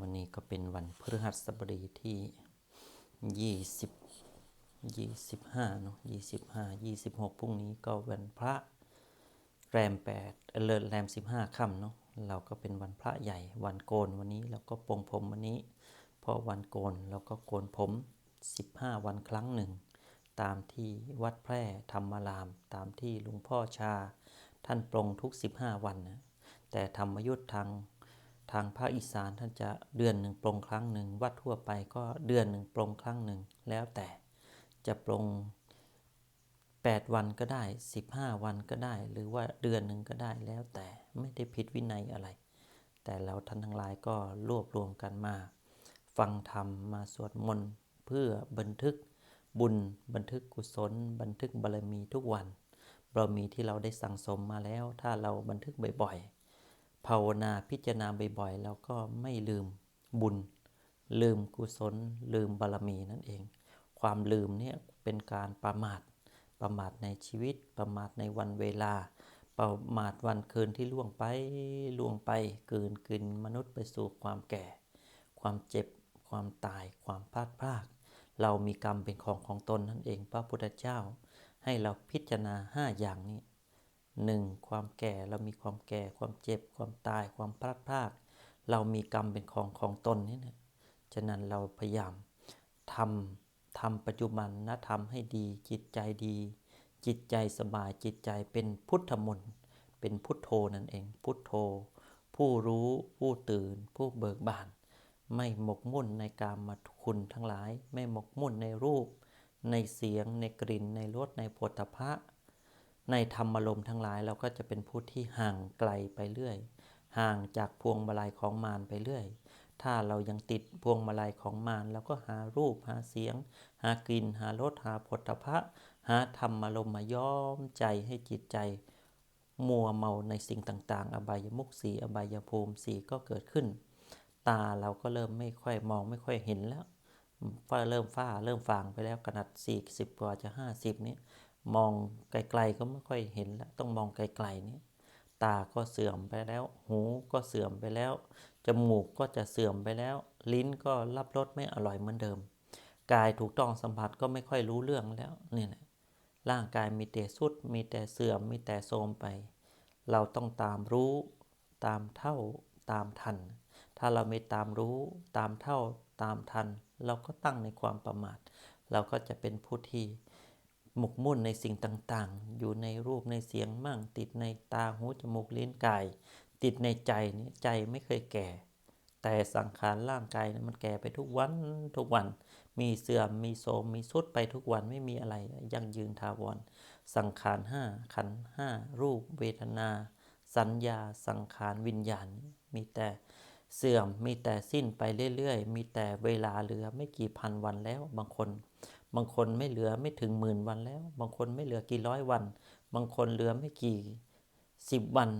วันนี้ก็เป็นวันพฤหัสบดีที่ยี่สิบยี่สิบห้าเนาะยี่สิบห้ายี่สิบหกพรุ่งนี้ก็วันพระแรมแปดเออเลิศแรมสิบห้าค่ำเนาะเราก็เป็นวันพระใหญ่วันโกนวันนี้เราก็ปลงผมวันนี้เพราะวันโกนเราก็โกนผมสิบห้าวันครั้งหนึ่ง ตามที่วัดแพร่ธรรมาราม ตามที่ลวงพ่อชา ท่านปรงทุก 15 วันนะแต่ธรรมยุทธ์ทาง ทางภาคอีสานท่านจะเดือนหนึ่งปรงครั้งหนึ่งวัดทั่วไปก็เดือนหนึ่งปรงครั้งหนึ่งแล้วแต่จะปรง8 วันก็ได้ 15 วันก็ได้ หรือว่าเดือนหนึ่งก็ได้แล้วแต่ไม่ได้ผิดวินัยอะไร แต่เราท่านทั้งหลายก็รวบรวมกันมา ฟังธรรมมาสวดมนต์เพื่อบันทึกบุญบันทึกกุศล บันทึกบารมีทุกวันบารมีที่เราได้สั่งสมมาแล้ว ถ้าเราบันทึกบ่อยๆ ภาวนาพิจารณาบ่อยๆเราก็ไม่ลืมบุญ ลืมกุศล ลืมบารมีนั่นเอง ความลืมเนี่ยเป็นการประมาท ประมาทในชีวิต ประมาทในวันเวลา ประมาทวันคืนที่ล่วงไปล่วงไปเกินกินมนุษย์ไปสู่ความแก่ ความเจ็บ ความตาย ความพลาดพลาดเรามีกรรมเป็นของของตนนั่นเอง พระพุทธเจ้า ให้เราพิจารณาห้าอย่างนี้ หนึ่งความแก่เรามีความแก่ความเจ็บความตายความพลาดพลาดเรามีกรรมเป็นของของตนนี่นะฉะนั้นเราพยายามทำทำปัจจุบันนะทำให้ดีจิตใจดี จิตใจสบายจิตใจเป็นพุทธมนต์เป็นพุทโธนั่นเอง พุทโธ ผู้รู้ผู้ตื่น ผู้เบิกบาน ไม่หมกมุ่นในการมาคุณทั้งหลาย ไม่หมกมุ่นในรูป ในเสียงในกลิ่นในรสในผฏฐพะ ในธรรมารมทั้งหลายเราก็จะเป็นผู้ที่ห่างไกลไปเรื่อย ห่างจากพวงมาลัยของมารไปเรื่อย ถ้าเรายังติดพวงมาลัยของมารเราก็หารูปหาเสียง หากลิ่นหารสหาผฏฐพะหาธรรมารมมาย้อมใจให้จิตใจ มัวเมาในสิ่งต่างๆ อบายมุขสีอบายภูมิสีก็เกิดขึ้น ตาเราก็เริ่มไม่ค่อยมองไม่ค่อยเห็นแล้วฟ้าเริ่มฟ้าเริ่มฟางไปแล้วขนาด40กว่าจะ 50 นี้ มองไกลๆก็ไม่ค่อยเห็นแล้วต้องมองไกลๆนี้ตาก็เสื่อมไปแล้ว หูก็เสื่อมไปแล้ว จมูกก็จะเสื่อมไปแล้ว ลิ้นก็รับรสไม่อร่อยเหมือนเดิม กายถูกต้องสัมผัสก็ไม่ค่อยรู้เรื่องแล้วนี่ยนะร่างกายมีแต่สุด มีแต่เสื่อม มีแต่โทรมไป เราต้องตามรู้ ตามเท่า ตามทัน ถ้าเราไม่ตามรู้ ตามเท่า ตามทัน เราก็ตั้งในความประมาท เราก็จะเป็นผู้ที่ หมกมุ่นในสิ่งต่างๆ อยู่ในรูปในเสียงมั่ง ติดในตาหูจมูกลิ้นกาย ติดในใจนี่ใจไม่เคยแก่ แต่สังขารร่างกายมันแก่ไปทุกวันทุกวัน มีเสื่อมมีโทรมมีสุดไปทุกวันไม่มีอะไรยั่งยืนทาวร สังขารห้าขันห้ารูป เวทนา สัญญา สังขารวิญญาณ มีแต่เสื่อมมีแต่สิ้นไปเรื่อยๆ มีแต่เวลาเหลือไม่กี่พันวันแล้วบางคน บางคนไม่เหลือไม่ถึงหมื่นวันแล้ว บางคนไม่เหลือกี่ร้อยวัน บางคนเหลือไม่กี่สิบวัน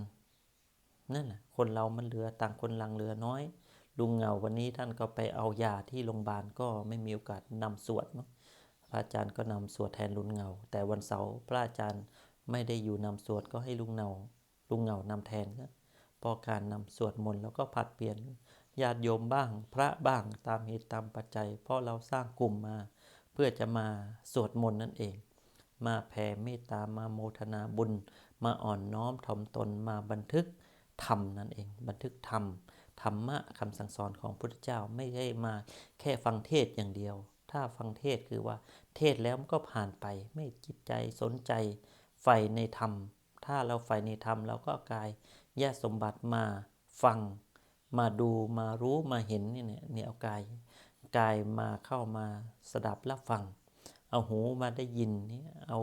นั่นแหละคนเรามันเหลือต่างคนหลังเหลือน้อย ลุงเงาวันนี้ท่านก็ไปเอายาที่โรงพยาบาลก็ไม่มีโอกาสนำสวดเนาะพระอาจารย์ก็นำสวดแทนลุงเงา แต่วันเสาร์พระอาจารย์ไม่ได้อยู่นำสวดก็ให้ลุงเงาลุงเงานำแทนก็เพอการนำสวดมนต์แล้วก็ผัดเปลี่ยนญาติโยมบ้าง พระบ้างตามเหตุตามปัจจัย เพราะเราสร้างกลุ่มมา เพื่อจะมาสวดมนต์นั่นเอง มาแผ่เมตตามาโมทนาบุญ มาอ่อนน้อมถ่อมตนมาบันทึกธรรมนั่นเอง บันทึกธรรมธรรมะคำสั่งสอนของพระพุทธเจ้าไม่ใช่มาแค่ฟังเทศอย่างเดียว ถ้าฟังเทศคือว่าเทศแล้วมันก็ผ่านไปไม่จิตใจสนใจใฝ่ในธรรม ถ้าเราใฝ่ในธรรมเราก็กายแยกสมบัติมาฟัง มาดูมารู้มาเห็นนี่เนี่ยเนี่ยเอากาย กายมาเข้ามาสดับรับฟัง เอาหูมาได้ยินนี่เอา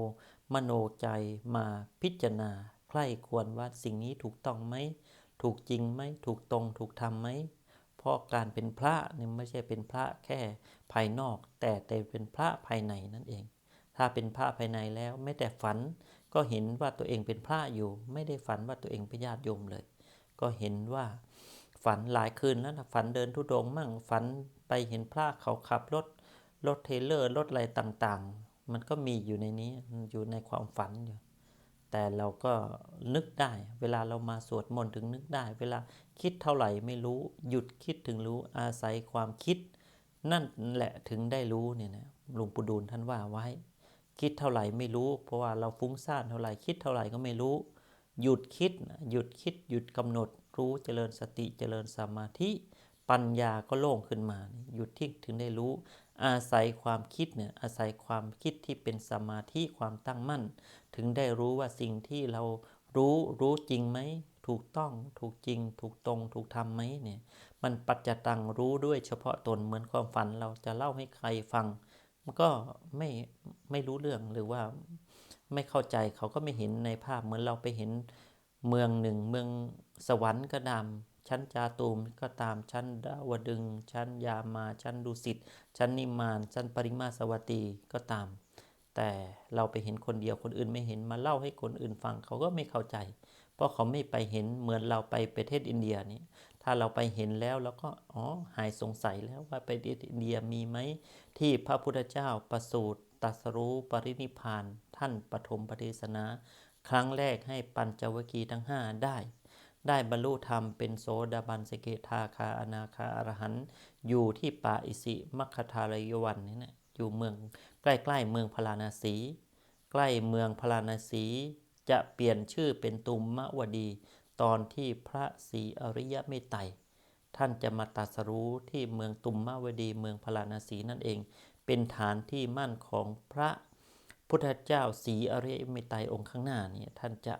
มโนใจมาพิจารณาใคร่ควรว่าสิ่งนี้ถูกต้องไหม ถูกจริงไหม ถูกตรง ถูกทำไหมเพราะการเป็นพระเนี่ยไม่ใช่เป็นพระแค่ภายนอก แต่แต่เป็นพระภายในนั่นเอง ถ้าเป็นพระภายในแล้วไม่แต่ฝัน ก็เห็นว่าตัวเองเป็นพระอยู่ ไม่ได้ฝันว่าตัวเองเป็นญาติโยมเลย ก็เห็นว่าฝันหลายคืนแล้วนะฝันเดินทุดงมั่งฝัน ไปเห็นพระเขาขับรถรถเทเลอร์รถอะไรต่างๆ มันก็มีอยู่ในนี้อยู่ในความฝันอยู่ แต่เราก็นึกได้ เวลาเรามาสวดมนต์ถึงนึกได้ เวลาคิดเท่าไหร่ไม่รู้หยุดคิดถึงรู้อาศัยความคิด นั่นแหละถึงได้รู้เนี่ยนะหลวงปู่ดูลท่านว่าไว้ คิดเท่าไหร่ไม่รู้ เพราะว่าเราฟุ้งซ่านเท่าไหร่คิดเท่าไหร่ก็ไม่รู้ หยุดคิดหยุดคิดหยุดกำหนดรู้เจริญสติเจริญสมาธิ ปัญญาก็โล่งขึ้นมา หยุดที่ถึงได้รู้ อาศัยความคิดเนี่ยอาศัยความคิดที่เป็นสมาธิความตั้งมั่น ถึงได้รู้ว่าสิ่งที่เรารู้รู้จริงไหมถูกต้องถูกจริง ถูกตรง ถูกทำไหมเนี่ย มันปัจจตังรู้ด้วยเฉพาะตนเหมือนความฝันเราจะเล่าให้ใครฟัง มันก็ไม่ไม่รู้เรื่องหรือว่าไม่เข้าใจเขาก็ไม่เห็นในภาพเหมือนเราไปเห็นเมืองหนึ่งเมืองสวรรค์ก็ตาม ชั้นจาตูมก็ตามชั้นดาวดึง ชั้นยามา ชั้นดุสิต ชั้นนิมาน ชั้นปริมาสวัตตีก็ตาม แต่เราไปเห็นคนเดียวคนอื่นไม่เห็นมาเล่าให้คนอื่นฟังเขาก็ไม่เข้าใจ เพราะเขาไม่ไปเห็นเหมือนเราไปประเทศอินเดียนี่ถ้าเราไปเห็นแล้วแล้วก็อ๋อหายสงสัยแล้วว่าไปอินเดียมีไหมที่พระพุทธเจ้าประสูติตรัสรู้ปรินิพาน ท่านปฐมปฏิสนา ครั้งแรกให้ปัญจวัคคีย์ทั้งห้าได้ ได้บรรลุธรรมเป็นโสดาบันสเกทาคาอนาคาอรหันต์อยู่ที่ป่าอิสิมัคคทารยวันนี่นะอยู่เมืองใกล้ๆเมืองพาราณสี ใกล้เมืองพาราณสีจะเปลี่ยนชื่อเป็นตุมมะวดี ตอนที่พระศรีอริยเมตไตรท่านจะมาตัสรู้ที่เมืองตุมมะวดีเมืองพาราณสีนั่นเอง เป็นฐานที่มั่นของพระพุทธเจ้าศรีอริยเมตไตรองค์ข้างหน้านี่ท่านจะ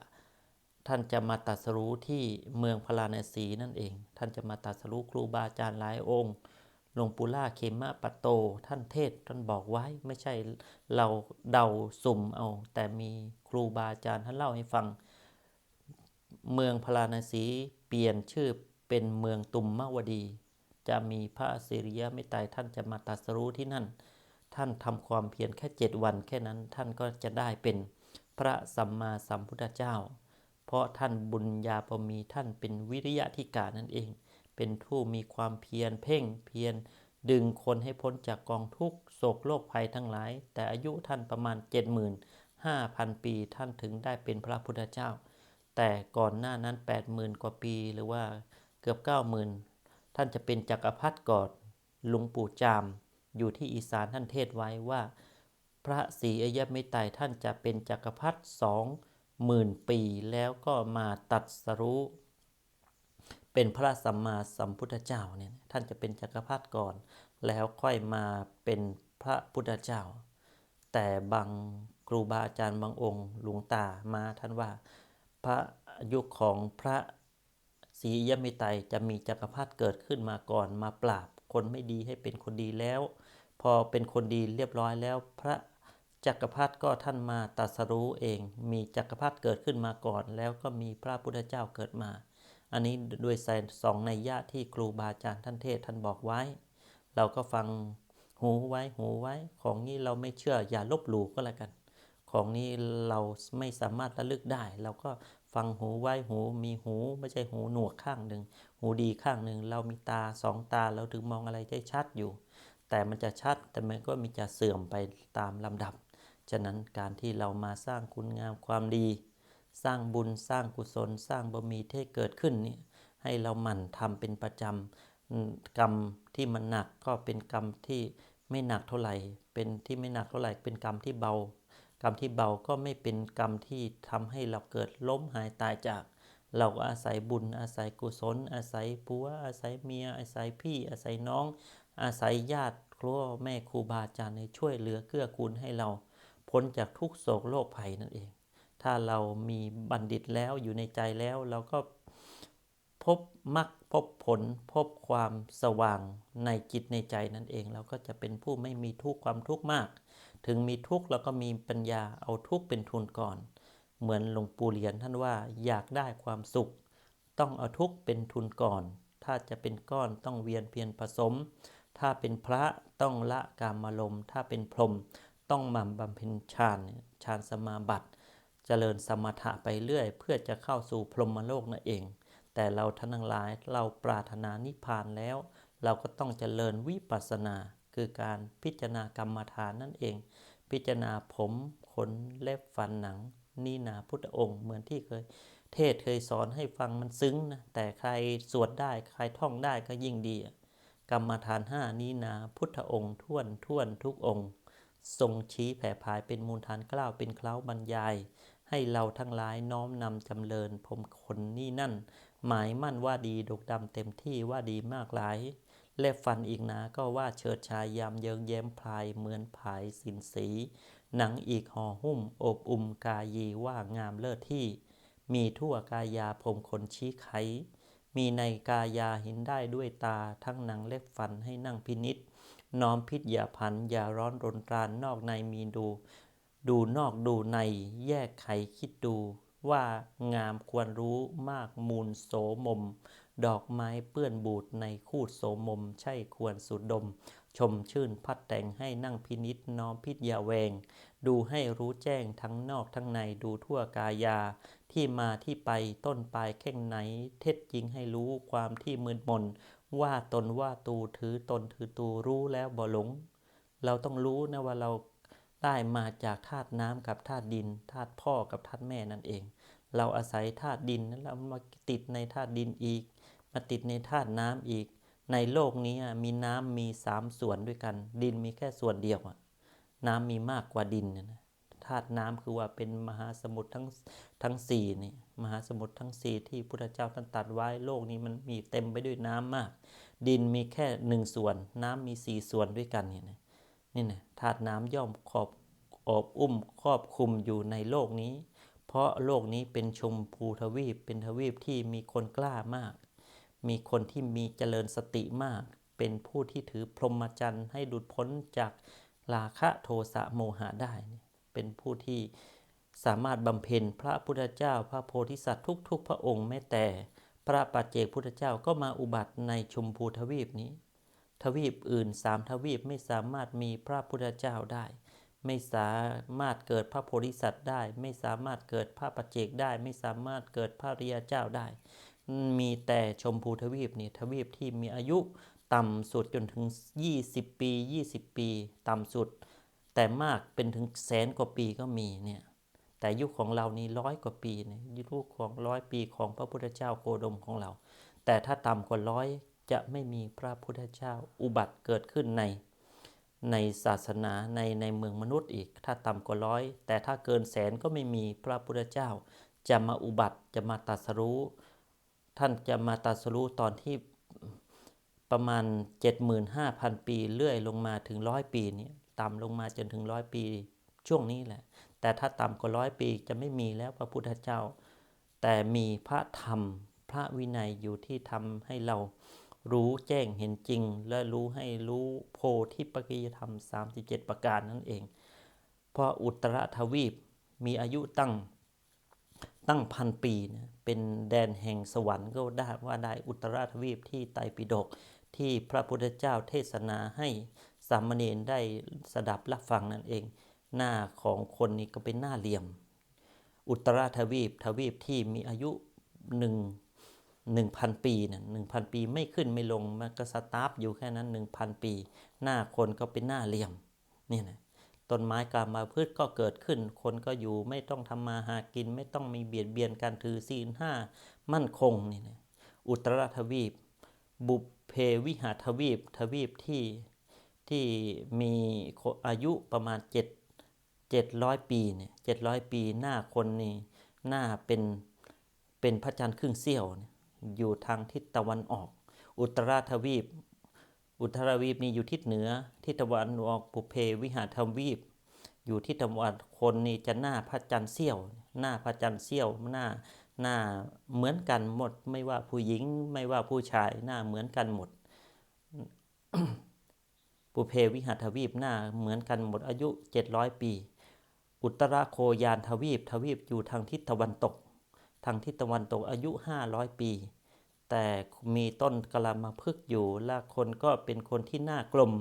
ท่านจะมาตรัสรู้ที่เมืองพาราณสีนั่นเอง ท่านจะมาตรัสรู้ครูบาอาจารย์หลายองค์หลวงปู่ล่าเขมะปะโต ท่านเทศท่านบอกไว้ไม่ใช่เราเดาสุ่มเอา แต่มีครูบาอาจารย์ท่านเล่าให้ฟัง เมืองพาราณสีเปลี่ยนชื่อเป็นเมืองตุมมวดี จะมีพระสิริยะเมตไตรท่านจะมาตรัสรู้ที่นั่น ท่านทำความเพียรแค่เจ็ดวันแค่นั้นท่านก็จะได้เป็นพระสัมมาสัมพุทธเจ้า ราะท่านบุญญาปมีท่านเป็นวิริยะธิกานั่นเอง เป็นผู้มีความเพียรเพ่งเพียรดึงคนให้พ้นจากกองทุกโศกโรคภัยทั้งหลาย แต่อายุท่านประมาณ 75,000 ปีท่านถึงได้เป็นพระพุทธเจ้า แต่ก่อนหน้านั้น 80,000 กว่าปีหรือว่าเกือบ 90,000 ท่านจะเป็นจักรพรรดิก่อนหลุงปู่จาม อยู่ที่อีสานท่านเทศไว้ว่า พระศรีอริยเมตไตรท่านจะเป็นจักรพรรดิสอง หมื่นปีแล้วก็มาตัดสรู้เป็นพระสัมมาสัมพุทธเจ้าเนี่ยท่านจะเป็นจักรพรรดิก่อน แล้วค่อยมาเป็นพระพุทธเจ้า แต่บางครูบาอาจารย์บางองค์หลวงตามาท่านว่า พระยุคของพระศรีอริยมตไตจะมีจักรพรรดิเกิดขึ้นมาก่อนมาปราบคนไม่ดีให้เป็นคนดีแล้ว พอเป็นคนดีเรียบร้อยแล้วพระ จักรพรรดิก็ท่านมาตัสรู้เอง มีจักรพรรดิเกิดขึ้นมาก่อน แล้วก็มีพระพุทธเจ้าเกิดมา อันนี้ด้วยใส่สองในยะที่ครูบาอาจารย์ท่านเทศท่านบอกไว้ เราก็ฟังหูไว้หูไว้ ของนี้เราไม่เชื่ออย่าลบหลู่ก็แล้วกัน ของนี้เราไม่สามารถระลึกได้ เราก็ฟังหูไว้หูมีหูไม่ใช่หูหนวกข้างหนึ่งหูดีข้างหนึ่งเรามีตาสองตาเราถึงมองอะไรได้ชัดอยู่ แต่มันจะชัดแต่มันก็มีจะเสื่อมไปตามลำดับ ฉะนั้นการที่เรามาสร้างคุณงามความดี สร้างบุญสร้างกุศล สร้างบารมีที่เกิดขึ้นนี่ให้เราหมั่นทำเป็นประจำกรรมที่มันหนักก็เป็นกรรมที่ไม่หนักเท่าไหร่ เป็นที่ไม่หนักเท่าไหร่ เป็นกรรมที่เบา กรรมที่เบาก็ไม่เป็นกรรมที่ทำให้เราเกิดล้มหายตายจาก เราก็อาศัยบุญอาศัยกุศล อาศัยผัวอาศัยเมีย อาศัยพี่ อาศัยน้อง อาศัยญาติครัวแม่ครูบาอาจารย์ในช่วยเหลือเกื้อกูลให้เรา พ้นจากทุกโศกโรคภัยนั่นเอง ถ้าเรามีบัณฑิตแล้วอยู่ในใจแล้วเราก็พบมรรคพบผลพบความสว่างในจิตในใจนั่นเอง เราก็จะเป็นผู้ไม่มีทุกข์ความทุกข์มาก ถึงมีทุกข์เราก็มีปัญญาเอาทุกข์เป็นทุนก่อน เหมือนหลวงปู่เหรียญท่านว่าอยากได้ความสุข ต้องเอาทุกข์เป็นทุนก่อน ถ้าจะเป็นก้อนต้องเวียนเพียรผสม ถ้าเป็นพระต้องละกามารมณ์ถ้าเป็นพรหม ต้องหมั่นบำเพ็ญฌานฌานสมาบัติเจริญสมถะไปเรื่อย เพื่อจะเข้าสู่พรหมโลกนั่นเอง แต่เราท่านทั้งหลายเราปรารถนานิพพานแล้ว เราก็ต้องเจริญวิปัสสนา คือการพิจารณากรรมฐานนั่นเอง พิจารณาผมขนเล็บฟันหนังนี่นาพุทธองค์เหมือนที่เคย เทศเคยสอนให้ฟังมันซึ้งนะแต่ใครสวดได้ใครท่องได้ก็ยิ่งดี กรรมฐานห้านี้นาพุทธองค์ท่วนท่วนทุกองค์ ทรงชี้แผ่ภายเป็นมูลฐานกล้าวเป็นเคล้าบรรยาย ให้เราทั้งหลายน้อมนำจำเริญผมคนนี่นั่น หมายมั่นว่าดีดกดำเต็มที่ว่าดีมากหลายและฟันอีกนาก็ว่าเฉิดชายยามเยิงแย้มพลายเหมือนผายสินสี หนังอีกห่อหุ้มอบอุ่มกายีว่างามเลิศที่ มีทั่วกายาผมขนชี้ไข มีในกายาเห็นได้ด้วยตาทั้งหนังเล็บฟันให้นั่งพินิษ น้อมพิษอย่าพัน อย่าร้อนรนรานนอกในมีดู ดูนอกดูในแยกไขคิดดู ว่างามควรรู้มากมูลโสมม ดอกไม้เปื้อนบูดในคูดโสมม ใช่ควรสุดดม ชมชื่นพัดแต่งให้นั่งพินิษน้อมพิษยาแวง ดูให้รู้แจ้งทั้งนอกทั้งในดูทั่วกายา ที่มาที่ไปต้นปลายแข้งไหน เท็จจริงให้รู้ความที่มืดมน ว่าตนว่าตูถือตนถือตูรู้แล้วบ่หลง เราต้องรู้นะว่าเราได้มาจากธาตุน้ำกับธาตุดินธาตุพ่อกับธาตุแม่นั่นเอง เราอาศัยธาตุดินนั้นเรามาติดในธาตุดินอีก มาติดในธาตุน้ำอีก ในโลกนี้มีน้ำมีสามส่วนด้วยกัน ดินมีแค่ส่วนเดียวอะน้ำมีมากกว่าดินนะนะธาตุน้ำคือว่าเป็นมหาสมุทรทั้งทั้งสี่นี่ มหาสมุทรทั้งสี่ที่พุทธเจ้าท่านตัดไว้โลกนี้มันมีเต็มไปด้วยน้ำมาก ดินมีแค่หนึ่งส่วน น้ำมีสี่ส่วนด้วยกันเนี่ยนะนี่นะธาตุน้ำย่อมขอบอบอุ้มครอบคลุมอยู่ในโลกนี้ เพราะโลกนี้เป็นชมพูทวีปเป็นทวีปที่มีคนกล้ามาก มีคนที่มีเจริญสติมาก เป็นผู้ที่ถือพรหมจรรย์ให้หลุดพ้นจากราคะโทสะโมหะได้ เป็นผู้ที่ สามารถบำเพ็ญพระพุทธเจ้า พระโพธิสัตว์ทุก ๆ พระองค์แม้แต่พระปัจเจกพุทธเจ้าก็มาอุบัติในชมพูทวีปนี้ ทวีปอื่นสามทวีปไม่สามารถมีพระพุทธเจ้าได้ ไม่สามารถเกิดพระโพธิสัตว์ได้ ไม่สามารถเกิดพระปัจเจกได้ ไม่สามารถเกิดพระริยเจ้าได้ มีแต่ชมพูทวีปนี่ทวีปที่มีอายุต่ำสุดจนถึง 20 ปี 20 ปี ต่ำสุด แต่มากเป็นถึงแสนกว่าปีก็มีเนี่ย แต่ยุคของเรานี่ร้อยกว่าปีเนี่ยยุคของร้อยปีของพระพุทธเจ้าโคดมของเรา แต่ถ้าต่ำกว่าร้อยจะไม่มีพระพุทธเจ้าอุบัติเกิดขึ้นในในศาสนาในในเมืองมนุษย์อีก ถ้าต่ำกว่าร้อย แต่ถ้าเกินแสนก็ไม่มีพระพุทธเจ้า จะมาอุบัติจะมาตรัสรู้ ท่านจะมาตรัสรู้ตอนที่ประมาณ 75,000 ปีเลื่อยลงมาถึงร้อยปีเนี่ยต่ำลงมาจนถึงร้อยปีช่วงนี้แหละ แต่ถ้าต่ำกว่าร้อยปีจะไม่มีแล้วพระพุทธเจ้า แต่มีพระธรรมพระวินัยอยู่ที่ทำให้เรารู้แจ้งเห็นจริง และรู้ให้รู้โพธิปัจจยธรรม 37 ประการนั่นเอง เพราะอุตรทวีปมีอายุตั้งตั้งพันปีนะเป็นแดนแห่งสวรรค์ก็ได้ว่าได้อุตรทวีปที่ไตรปิฎกที่พระพุทธเจ้าเทศนาให้สามเณรได้สดับรับฟังนั่นเอง หน้าของคนนี้ก็เป็นหน้าเหลี่ยม อุตรทวีปทวีปที่มีอายุหนึ่งหนึ่งพันปีเนี่ยหนึ่งพันปีไม่ขึ้นไม่ลงมันก็สตาร์ฟอยู่แค่นั้นหนึ่งพันปี หน้าคนก็เป็นหน้าเหลี่ยมนี่นะต้นไม้กามาพืชก็เกิดขึ้น คนก็อยู่ไม่ต้องทำมาหากิน ไม่ต้องมีเบียดเบียนการถือศีลห้ามั่นคงนี่นะอุตรทวีป บุพเพวิหารทวีปทวีปที่ที่มีอายุประมาณเจ็ด เจ็ดร้อยปีเนี่ยเจ็ดร้อยปีหน้าคนนี่หน้าเป็นเป็นพระจันทร์ครึ่งเสี้ยวยอยู่ทางทิศตะวันออก อุตราทวีป อุตราวีปนี่อยู่ทิศเหนือทิศตะวันออกปุเพวิหารทวีป อยู่ทิศตะวันคนนี่จะหน้าพระจันทร์เสี้ยว หน้าพระจันทร์เสี้ยวหน้าหน้าเหมือนกันหมด ไม่ว่าผู้หญิงไม่ว่าผู้ชายหน้าเหมือนกันหมดปุเพวิหารทวีปหน้าเหมือนกันหมดอายุ 700 ปี อุตราโคยานทวีปทวีปอยู่ทางทิศตะวันตก ทางทิศตะวันตกอายุ 500 ปี แต่มีต้นกะลามาพึกอยู่และคนก็เป็นคนที่หน้ากลม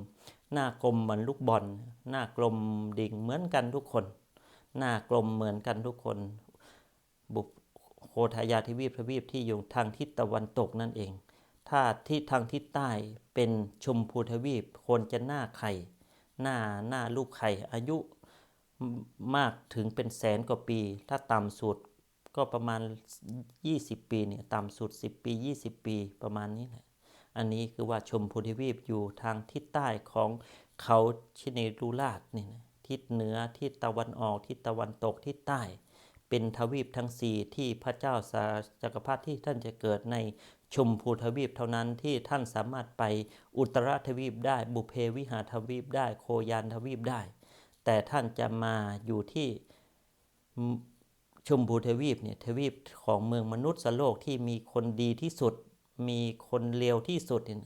หน้ากลมเหมือนลูกบอล หน้ากลมดิ่งเหมือนกันทุกคน หน้ากลมเหมือนกันทุกคน บุโคทายาทวีปทวีปที่อยู่ทางทิศตะวันตกนั่นเอง ถ้าที่ทางทิศใต้เป็นชมพูทวีปคนจะหน้าไข่ หน้าหน้าลูกไข่อายุ มากถึงเป็นแสนกว่าปี ถ้าต่ำสุดก็ประมาณ 20 ปีเนี่ยต่ำสุด 10 ปี 20 ปีประมาณนี้แหละอันนี้คือว่าชมพูทวีปอยู่ทางทิศใต้ของเขาชิเนรูราชนี่นะทิศเหนือทิศตะวันออกทิศตะวันตกทิศใต้ เป็นทวีปทั้งสี่ที่พระเจ้าสาจักรพรรดิที่ท่านจะเกิดในชมพูทวีปเท่านั้นที่ท่านสามารถไปอุตรทวีปได้บุเพวิหารทวีปได้โคยานทวีปได้ แต่ท่านจะมาอยู่ที่ชมพูทวีปเนี่ยทวีปของเมืองมนุษย์สโลกที่มีคนดีที่สุด มีคนเลวที่สุดเนี่ย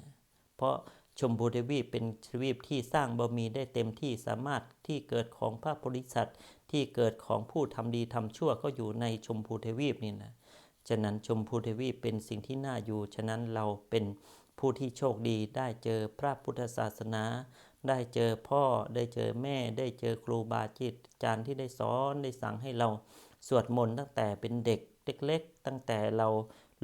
เพราะชมพูทวีปเป็นทวีปที่สร้างบารมีได้เต็มที่สามารถที่เกิดของพระโพธิสัตว์ที่เกิดของผู้ทำดีทำชั่วก็อยู่ในชมพูทวีปนี่นะฉะนั้นชมพูทวีปเป็นสิ่งที่น่าอยู่ ฉะนั้นเราเป็นผู้ที่โชคดีได้เจอพระพุทธศาสนา ได้เจอพ่อได้เจอแม่ได้เจอครูบาอาจารย์ที่ได้สอนได้สั่งให้เราสวดมนต์ตั้งแต่เป็นเด็กเล็กๆ ตั้งแต่เรา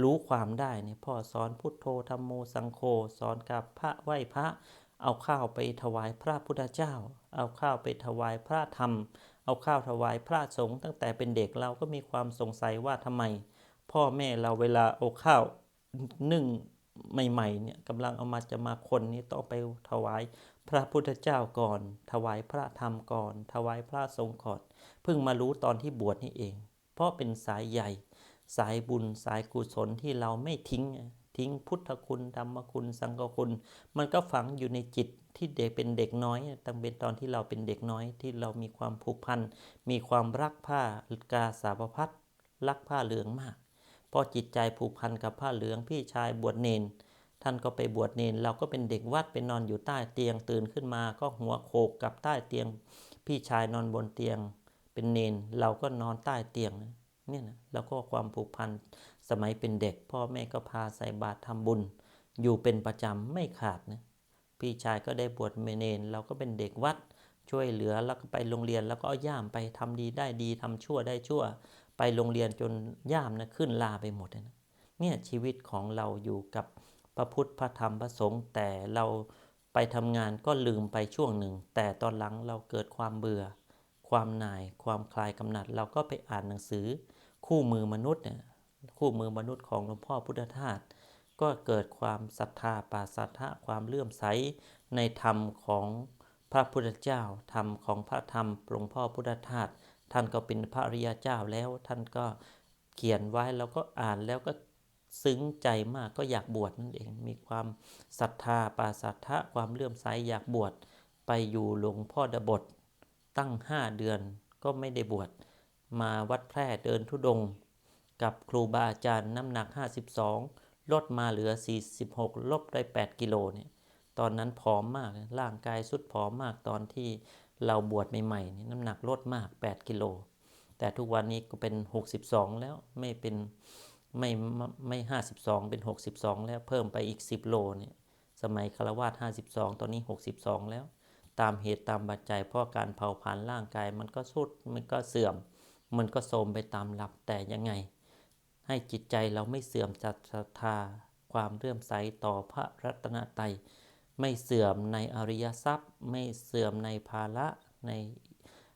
รู้ความได้เนี่ยพ่อสอนพุทโธธรรมโมสังโฆสอนกับพระไหว้พระ เอาข้าวไปถวายพระพุทธเจ้า เอาข้าวไปถวายพระธรรม เอาข้าวถวายพระสงฆ์ตั้งแต่เป็นเด็กเราก็มีความสงสัยว่าทำไม พ่อแม่เราเวลาเอาข้าวนึ่งใหม่ๆเนี่ยกำลังเอามาจะมาคนนี้ต้องไปถวาย พระพุทธเจ้าก่อน ถวายพระธรรมก่อน ถวายพระสงฆ์ก่อนเพิ่งมารู้ตอนที่บวชนี่เอง เพราะเป็นสายใหญ่ สายบุญสายกุศลที่เราไม่ทิ้ง ทิ้งพุทธคุณธรรมคุณสังฆคุณ มันก็ฝังอยู่ในจิตที่เด็กเป็นเด็กน้อยตั้งเป็นตอนที่เราเป็นเด็กน้อยที่เรามีความผูกพัน มีความรักผ้ากาสาวพัดรักผ้าเหลืองมากพอจิตใจผูกพันกับผ้าเหลืองพี่ชายบวชเนน ท่านก็ไปบวชเนนเราก็เป็นเด็กวัดไปนอนอยู่ใต้เตียงตื่นขึ้นมา ก็หัวโขกกับใต้เตียง พี่ชายนอนบนเตียง เป็นเนนเราก็นอนใต้เตียงเนี่ยนะแล้วก็ความผูกพันสมัยเป็นเด็ก พ่อแม่ก็พาใส่บาตรทำบุญ อยู่เป็นประจำไม่ขาดนะพี่ชายก็ได้บวชเมเนนเราก็เป็นเด็กวัดช่วยเหลือแล้วก็ไปโรงเรียนแล้วก็เอาย่ามไปทำดีได้ดีทำชั่วได้ชั่ว ไปโรงเรียนจนย่ามนะขึ้นลาไปหมดนะเนี่ยชีวิตของเราอยู่กับ พระพุทธพระธรรมพระสงฆ์แต่เราไปทำงานก็ลืมไปช่วงหนึ่ง แต่ตอนหลังเราเกิดความเบื่อ ความหน่าย ความคลายกำหนัด เราก็ไปอ่านหนังสือ คู่มือมนุษย์เนี่ยคู่มือมนุษย์ของหลวงพ่อพุทธทาสก็เกิดความศรัทธาปาสัทธะความเลื่อมใสในธรรมของพระพุทธเจ้า ธรรมของพระธรรมหลวงพ่อพุทธทาสท่านก็เป็นพระริยเจ้าแล้วท่านก็เขียนไว้แล้วก็อ่านแล้วก็ ซึ้งใจมากก็อยากบวชนั่นเอง มีความศรัทธาปาสัทธะความเลื่อมใสอยากบวชไปอยู่หลวงพ่อดบทตั้งห้าเดือนก็ไม่ได้บวชมาวัดแพร่เดินทุดง กับครูบาอาจารย์น้ำหนัก 52 ลดมาเหลือ 46 ลบได้ 8 กิโลเนี่ยตอนนั้นผอมมาก ร่างกายสุดผอมมากตอนที่เราบวชใหม่ๆนี่น้ำหนักลดมาก 8 กิโล แต่ทุกวันนี้ก็เป็น 62 แล้วไม่เป็น ไม่ไม่52เป็น62แล้วเพิ่มไปอีก10โลเนี่ยสมัยคารวาส52ตอนนี้62แล้ว ตามเหตุตามปัจจัยเพราะการเผาผลาญร่างกายมันก็สุดมันก็เสื่อม มันก็โทรมไปตามหลับแต่ยังไง ให้จิตใจเราไม่เสื่อมจากศรัทธาความเลื่อมใสต่อพระรัตนตรัยไม่เสื่อมในอริยทรัพย์ ไม่เสื่อมในภาระใน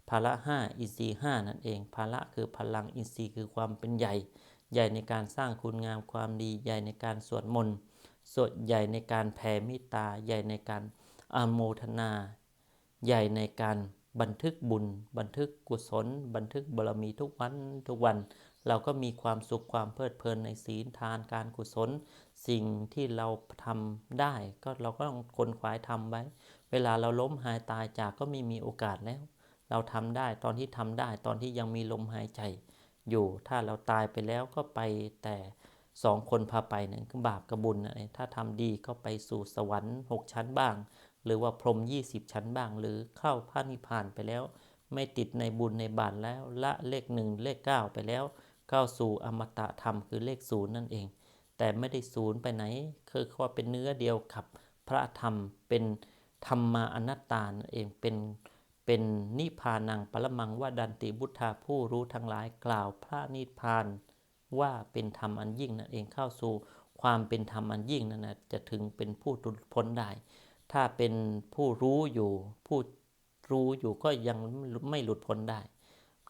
ภาระห้าอินทรีย์ห้านั่นเอง ภาระคือพลังอินทรีย์คือความเป็นใหญ่ ใหญ่ในการสร้างคุณงามความดี ใหญ่ในการสวดมนต์สวดใหญ่ในการแผ่เมตตา ใหญ่ในการอโมทนา ใหญ่ในการบันทึกบุญ บันทึกกุศล บันทึกบารมีทุกวันทุกวัน เราก็มีความสุขความเพลิดเพลินในศีลทานการกุศล สิ่งที่เราทำได้ ก็เราก็ต้องคนขวายทำไว้ เวลาเราล้มหายตายจากก็ไม่มีโอกาสแล้ว เราทำได้ตอนที่ทำได้ตอนที่ยังมีลมหายใจ อยู่ ถ้าเราตายไปแล้วก็ไปแต่สองคนพาไปเนี่ยคือบาปกับบุญอะไรถ้าทำดีก็ไปสู่สวรรค์หกชั้นบ้าง หรือว่าพรม 20 ชั้นบ้าง หรือเข้าพระนิพพานไปแล้ว ไม่ติดในบุญในบาปแล้วละเลขหนึ่งเลข 9 ไปแล้วเข้าสู่อมตะธรรมคือเลขศูนย์นั่นเอง แต่ไม่ได้ศูนย์ไปไหน คือว่าเป็นเนื้อเดียวกับพระธรรมเป็นธรรมาอนัตตานเองเป็น เป็นนิพานังปรมังว่าดันติบุทธาผู้รู้ทั้งหลายกล่าวพระนิพพานว่าเป็นธรรมอันยิ่งนั่นเองเข้าสู่ความเป็นธรรมอันยิ่งนั่นนะจะถึงเป็นผู้ทุพ้นได้ ถ้าเป็นผู้รู้อยู่ ผู้รู้อยู่ก็ยังไม่หลุดพ้นได้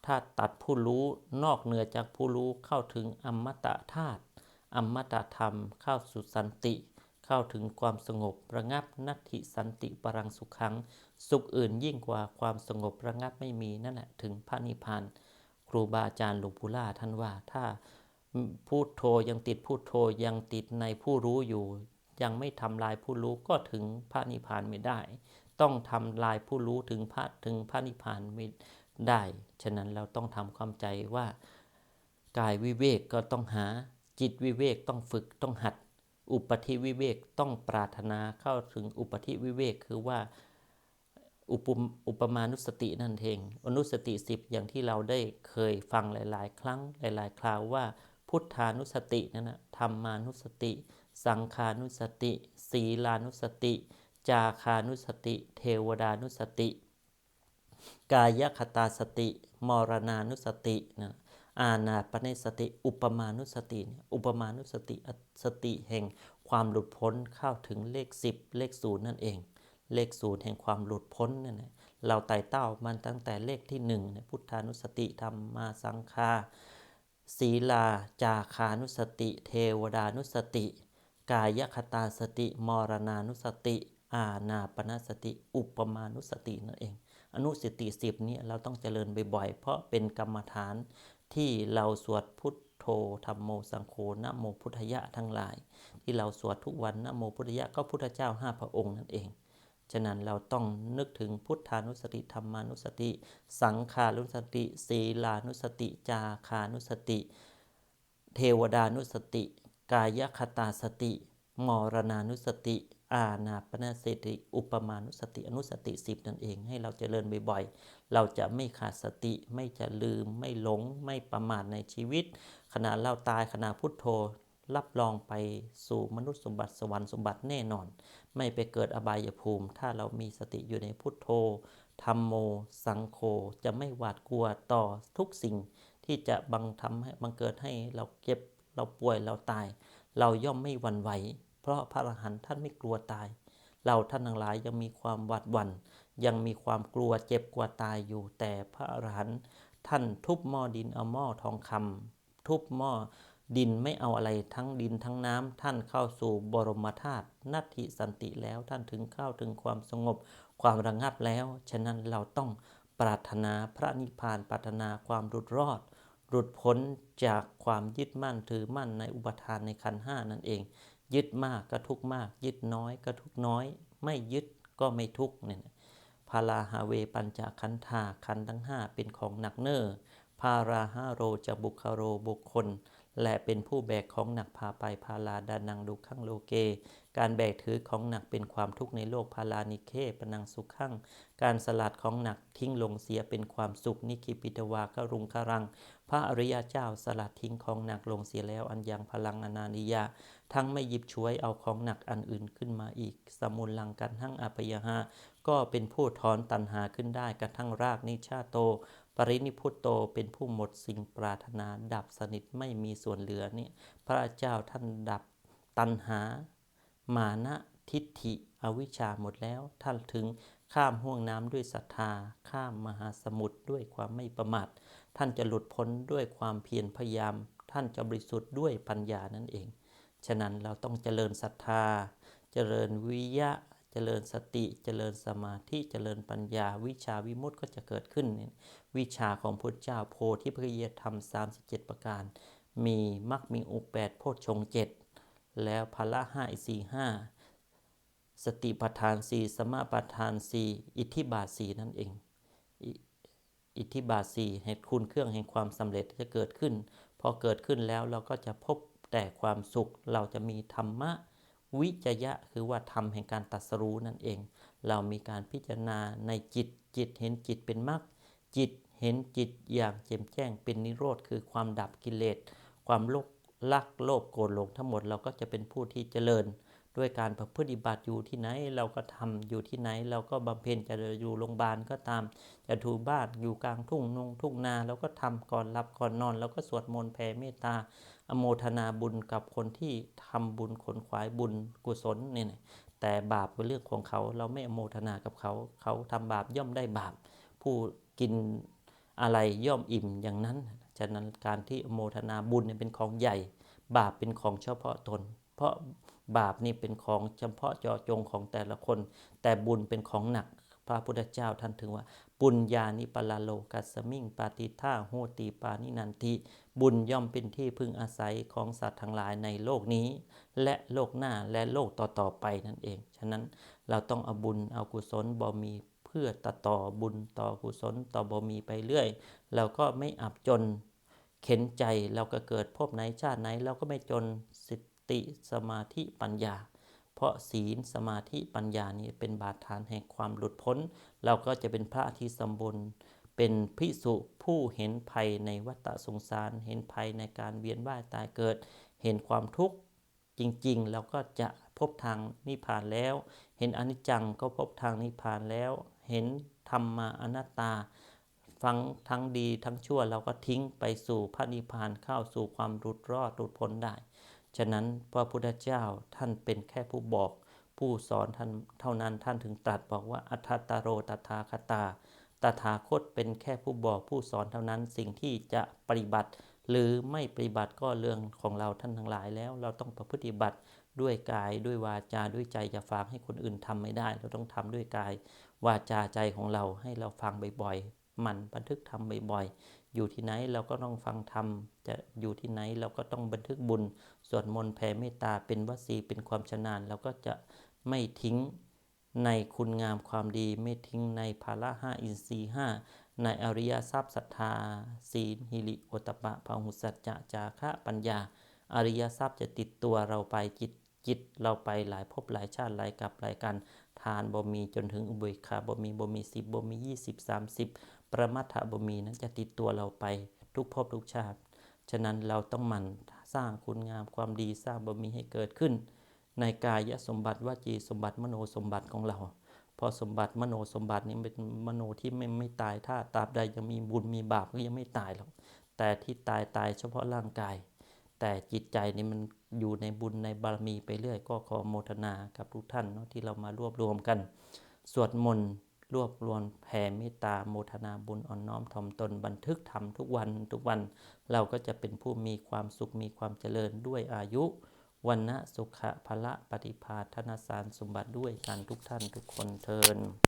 ถ้าตัดผู้รู้นอกเหนือจากผู้รู้เข้าถึงอมตะธาตุอมตะธรรมเข้าสู่สันติ เข้าถึงความสงบระงับนัตถิสันติปรังสุขขัง สุขอื่นยิ่งกว่าความสงบระงับไม่มีนั่นแหละถึงพระนิพพานครูบาอาจารย์หลวงปู่ล่าท่านว่าถ้าพูดโทยังติดพูดโทยังติดในผู้รู้อยู่ ยังไม่ทำลายผู้รู้ก็ถึงพระนิพพานไม่ได้ ต้องทำลายผู้รู้ถึงพระถึงพระนิพพานไม่ได้ ฉะนั้นเราต้องทำความใจว่ากายวิเวกก็ต้องหาจิตวิเวกต้องฝึกต้องหัด อุปธิวิเวกต้องปรารถนาเข้าถึงอุปธิวิเวกคือว่าอุปมอุปมานุสตินั่นเองอนุสติสิบอย่างที่เราได้เคยฟังหลาย ๆ ครั้งหลาย ๆ คราวว่า พุทธานุสตินั่นนะธรรมานุสติ สังขานุสติ ศีลานุสติ จาคานุสติ เทวดานุสติ กายคตาสติ มรณานุสตินะ อาณาปณิสติ อุปมานุสติเนี่ยอุปมานุสติสติแห่งความหลุดพ้นเข้าถึงเลข 10 เลขศูนย์นั่นเอง เลขศูนย์แห่งความหลุดพ้นนั่นแหละเราไต่เต้ามันตั้งแต่เลขที่หนึ่งเนี่ยพุทธานุสติธรรมาสังคาศีลาจาคานุสติ เทวดานุสติ กายคตาสติ มรณานุสติ อาณาปณสติ อุปมานุสตินั่นเอง อนุสติสิบนี้เราต้องเจริญบ่อยๆ เพราะเป็นกรรมฐาน ที่เราสวดพุทโธธรรมโมสังโฆนะโมพุทธยะทั้งหลาย ที่เราสวดทุกวันนะโมพุทธยะก็พุทธเจ้าห้าพระองค์นั่นเอง ฉะนั้นเราต้องนึกถึงพุทธานุสติธรรมานุสติ สังขานุสติ ศีลานุสติ จาคานุสติ เทวดานุสติ กายคตาสติ มรณานุสติ อาณาปณสติอุปมานุสติอนุสติสิบนั่นเอง ให้เราเจริญบ่อยๆ เราจะไม่ขาดสติไม่จะลืม ไม่หลง ไม่ประมาทในชีวิต ขณะเราตายขณะพุทโธ รับรองไปสู่มนุษย์สมบัติสวรรค์สมบัติแน่นอน ไม่ไปเกิดอบายภูมิ ถ้าเรามีสติอยู่ในพุทโธธรรมโม สังโฆจะไม่หวาดกลัวต่อทุกสิ่ง ที่จะบังทำให้บังเกิดให้เราเจ็บเราป่วยเราตาย เราย่อมไม่หวั่นไหว เพราะพระอรหันต์ท่านไม่กลัวตาย เราท่านทั้งหลายยังมีความหวาดหวัน่น ยังมีความกลัวเจ็บกลัวตายอยู่ แต่พระอรหันต์ท่านทุบหม้อดินเอาหม้อทองคำทุบหม้อดินไม่เอาอะไรทั้งดินทั้งน้ำท่านเข้าสู่บรมธาตุนัตถิสันติแล้วท่านถึงเข้าถึงความสงบ ความระงับแล้ว ฉะนั้นเราต้องปรารถนาพระนิพพานปรารถนาความหลุดรอด หลุดพ้นจากความยึดมั่นถือมั่นในอุปทานในขันห้านั่นเอง ยึดมากก็ทุกมาก ยึดน้อยก็ทุกน้อย ไม่ยึดก็ไม่ทุกเนี่ยพาราหาเวปัญจขันธาขันทั้งห้าเป็นของหนักเน้อพาราหาโรจะบุคโรบุคคล และเป็นผู้แบกของหนักพาไปพาลาดานังดุขังโลเก การแบกถือของหนักเป็นความทุกข์ในโลกพาลานิเคปนังสุขขังการสลัดของหนักทิ้งลงเสียเป็นความสุขนิคิปิตวากรุงคารัง พระอริยเจ้าสลัดทิ้งของหนักลงเสียแล้วอันยังพลังอนานิยา ทั้งไม่หยิบช่วยเอาของหนักอันอื่นขึ้นมาอีก สมุลลังกันทั้งอภยหะก็เป็นผู้ถอนตัณหาขึ้นได้กระทั่งรากนิชาโต ปรินิพุตโตเป็นผู้หมดสิ่งปรารถนาดับสนิทไม่มีส่วนเหลือเนี่ยพระเจ้าท่านดับตัณหา มานะทิฏฐิอวิชชาหมดแล้วท่านถึงข้ามห่วงน้ำด้วยศรัทธา ข้ามมหาสมุทรด้วยความไม่ประมาทท่านจะหลุดพ้นด้วยความเพียรพยายาม ท่านจะบริสุทธิ์ด้วยปัญญานั่นเอง ฉะนั้นเราต้องเจริญศรัทธา เจริญวิยะ เจริญสติ เจริญสมาธิ เจริญปัญญา วิชาวิมุตติก็จะเกิดขึ้น วิชาของพุทธเจ้าโพธิพระยธรรม 37 ประการ มีมักมีอุแปดโพชฌงเจ็ดแล้วพละห้าอีสี่ห้าสติปัฏฐานสี่สมาปัฏฐานสี่อิทธิบาทสี่นั่นเอง อิทธิบาทสี่เหตุคุณเครื่องแห่งความสำเร็จจะเกิดขึ้น พอเกิดขึ้นแล้วเราก็จะพบ แต่ความสุขเราจะมีธรรมะวิจยะคือว่าธรรมแห่งการตัดสรู้นั่นเอง เรามีการพิจารณาในจิตจิตเห็นจิตเป็นมรรคจิตเห็นจิตอย่างแจ่มแจ้งเป็นนิโรธคือความดับกิเลส ความโลภลักโลภโกรธหลงทั้งหมดเราก็จะเป็นผู้ที่เจริญ ด้วยการประพฤติบัติอยู่ที่ไหน เราก็ทำอยู่ที่ไหน เราก็บำเพ็ญจะอยู่โรงพยาบาลก็ตาม จะถูบ้านอยู่กลางทุ่งนงทุ่งนาเราก็ทำก่อนหลับก่อนนอนเราก็สวดมนต์แผ่เมตตา อโมทนาบุญกับคนที่ทำบุญขนขวายบุญกุศลเนี่ยแต่บาปเป็นเรื่องของเขาเราไม่อโมทนากับเขา เขาทำบาปย่อมได้บาป ผู้กินอะไรย่อมอิ่มอย่างนั้น ฉะนั้นการที่อโมทนาบุญเนี่ยเป็นของใหญ่ บาปเป็นของเฉพาะตน เพราะ บาปนี่เป็นของเฉพาะเจาะจงของแต่ละคน แต่บุญเป็นของหนัก พระพุทธเจ้าท่านถึงว่า ปุญญานิปลาโลกัสมิงปาติท่าโหติปานินันติบุญย่อมเป็นที่พึ่งอาศัยของสัตว์ทั้งหลายในโลกนี้ และโลกหน้าและโลกต่อๆไปนั่นเอง ฉะนั้นเราต้องเอาบุญเอากุศลบ่มีเพื่อตต่อบุญต่อกุศลต่อบ่มีไปเรื่อย เราก็ไม่อับจน เข็นใจเราก็เกิดพบไหนชาติไหนเราก็ไม่จนสิทธ ติสมาธิปัญญา เพราะศีลสมาธิปัญญานี่เป็นบาดฐานแห่งความหลุดพ้น เราก็จะเป็นพระที่สมบูรณ์เป็นพิสุผู้เห็นภัยในวัฏสงสาร เห็นภัยในการเวียนว่ายตายเกิด เห็นความทุกข์จริงๆเราก็จะพบทางนิพพานแล้ว เห็นอนิจจังก็พบทางนิพพานแล้ว เห็นธรรมาอนัตตา ฟังทั้งดีทั้งชั่วเราก็ทิ้งไปสู่พระนิพพานเข้าสู่ความหลุดรอดหลุดพ้นได้ ฉะนั้นพระพุทธเจ้าท่านเป็นแค่ผู้บอก ผู้สอนท่านเท่านั้นท่านถึงตรัสบอกว่าอัตตาโรตถาคตา ตถาคตเป็นแค่ผู้บอกผู้สอนเท่านั้นสิ่งที่จะปฏิบัติ หรือไม่ปฏิบัติก็เรื่องของเราท่านทั้งหลายแล้ว เราต้องประพฤติบัติด้วยกายด้วยวาจาด้วยใจจะฝากให้คนอื่นทำไม่ได้ เราต้องทำด้วยกาย วาจาใจของเราให้เราฟังบ่อยๆมันบันทึกทำบ่อยๆ อยู่ที่ไหนเราก็ต้องฟังธรรม จะอยู่ที่ไหนเราก็ต้องบันทึกบุญ สวดมนต์แผ่เมตตาเป็นวสีเป็นความชนาญเราก็จะไม่ทิ้งในคุณงามความดี ไม่ทิ้งในภาระห้าอินทรีห้าในอริยทรัพย์ศรัทธา ศีลหิริโอตตปะพหุสัจจะจาคะปัญญา อริยทรัพย์จะติดตัวเราไปจิตจิตเราไปหลายภพหลายชาติหลายกับหลายกันทานบ่มีจนถึงอุเบกขาบ่มีบ่มีสิบบ่มียี่สิบสามสิบ ประมัทถบ่มีนั้นจะติดตัวเราไปทุกภพทุกชาติ ฉะนั้นเราต้องหมั่นสร้างคุณงามความดีสร้างบารมีให้เกิดขึ้น ในกายสมบัติวจีสมบัติมโนสมบัติของเรา พอสมบัติมโนสมบัตินี้เป็นมโนที่ไม่ไม่ตายถ้าตราบใดยังมีบุญมีบาปก็ยังไม่ตายหรอกแต่ที่ตายตายเฉพาะร่างกาย แต่จิตใจนี่มันอยู่ในบุญในบารมีไปเรื่อยก็ขอโมทนากับทุกท่านเนาะที่เรามารวบรวมกัน สวดมนต์ รวบรวมแผ่เมตตาโมทนาบุญอ่อนน้อมถ่อมตนบันทึกทำทุกวันทุกวัน เราก็จะเป็นผู้มีความสุขมีความเจริญด้วยอายุวันนะสุขะพละปฏิภาธนสารสมบัติด้วยกันทุกท่านทุกคนเทิน